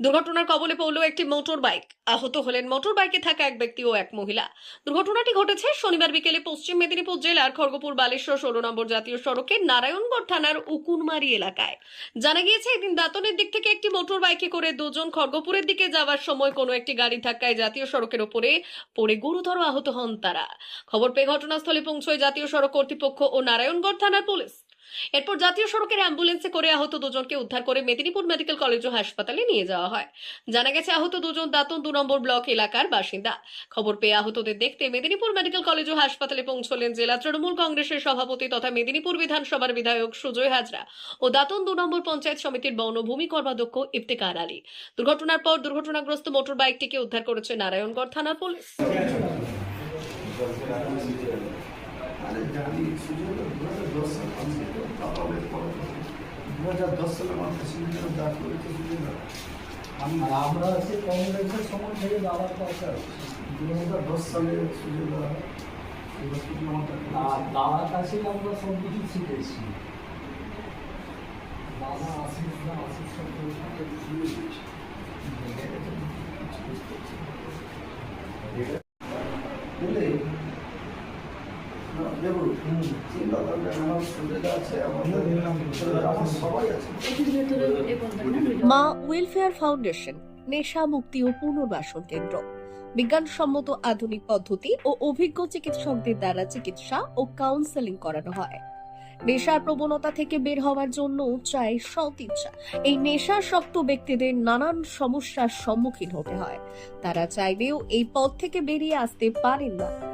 দুর্ঘটনার কবলে পড়ল একটি মোটর বাইক আহত হলেন মোটর বাইকে থাকা এক ব্যক্তি ও এক মহিলা। দুর্ঘটনাটি ঘটেছে শনিবার বিকেলে পশ্চিম মেদিনীপুর জেলার খড়গপুর বালেশ্বর ষোলো নম্বর জাতীয় সড়কের নারায়ণগড় থানার উকুনমারি এলাকায়। জানা গিয়েছে, এদিন দাঁতনের দিক থেকে একটি মোটর বাইকে করে দুজন খড়গপুরের দিকে যাওয়ার সময় কোনো একটি গাড়ি ধাক্কায় জাতীয় সড়কের ওপরে পড়ে গুরুতর আহত হন তারা। খবর পেয়ে ঘটনাস্থলে পৌঁছয় জাতীয় সড়ক কর্তৃপক্ষ ও নারায়ণগড় থানার পুলিশ। এরপর জাতীয় সড়কের অ্যাম্বুলেন্সে করে আহত দুজনকে উদ্ধার করে মেদিনীপুর মেডিকেল কলেজ ও হাসপাতালে নিয়ে যাওয়া হয়। জানা গেছে, আহত দুজন দাঁতন দু নম্বর ব্লক এলাকার বাসিন্দা। খবর পেয়ে আহতদের দেখতে মেদিনীপুর মেডিকেল কলেজ ও হাসপাতালে পৌঁছলেন জেলা তৃণমূল কংগ্রেসের সভাপতি তথা মেদিনীপুর বিধানসভার বিধায়ক সুজয় হাজরা ও দাঁতন দু নম্বর পঞ্চায়েত সমিতির বনভূমি কর্মাধ্যক্ষ ইফতেকার আলী। দুর্ঘটনার পর দুর্ঘটনাগ্রস্ত মোটর বাইকটিকে উদ্ধার করেছে নারায়ণগড় থানার পুলিশ। আরে জানি সুযোগ দু হাজার দশ সাল আমি তো পাপাবে দু হাজার দশ সালে আমার সিলিন্ডার দাঁড় করেছে সুযোগ আমি আমরা হচ্ছে কংগ্রেসের সময় থেকে দাবার দরকার দু হাজার দশ সালে হয় কাছে দাদার কাছেই আমরা সব কিছু শিখেছি দাদা আশিস না আশিস সব সাথে শুনে দিয়েছি বুঝলে না, দেখুন চিন্তা করবেন আমার সুবিধা আছে আমার আমার সবাই আছে মা ওয়েলফেয়ার ফাউন্ডেশন, নেশা মুক্তি ও পুনর্বাসন কেন্দ্র। বিজ্ঞানসম্মত আধুনিক পদ্ধতি ও অভিজ্ঞ চিকিৎসকদের দ্বারা চিকিৎসা ও কাউন্সেলিং করানো হয়। নেশার প্রবণতা থেকে বের হওয়ার জন্য চাই সৎ ইচ্ছা। এই নেশাসক্ত ব্যক্তিদের নানান সমস্যার সম্মুখীন হতে হয়। তারা চাইলেও এই পথ থেকে বেরিয়ে আসতে পারেন না।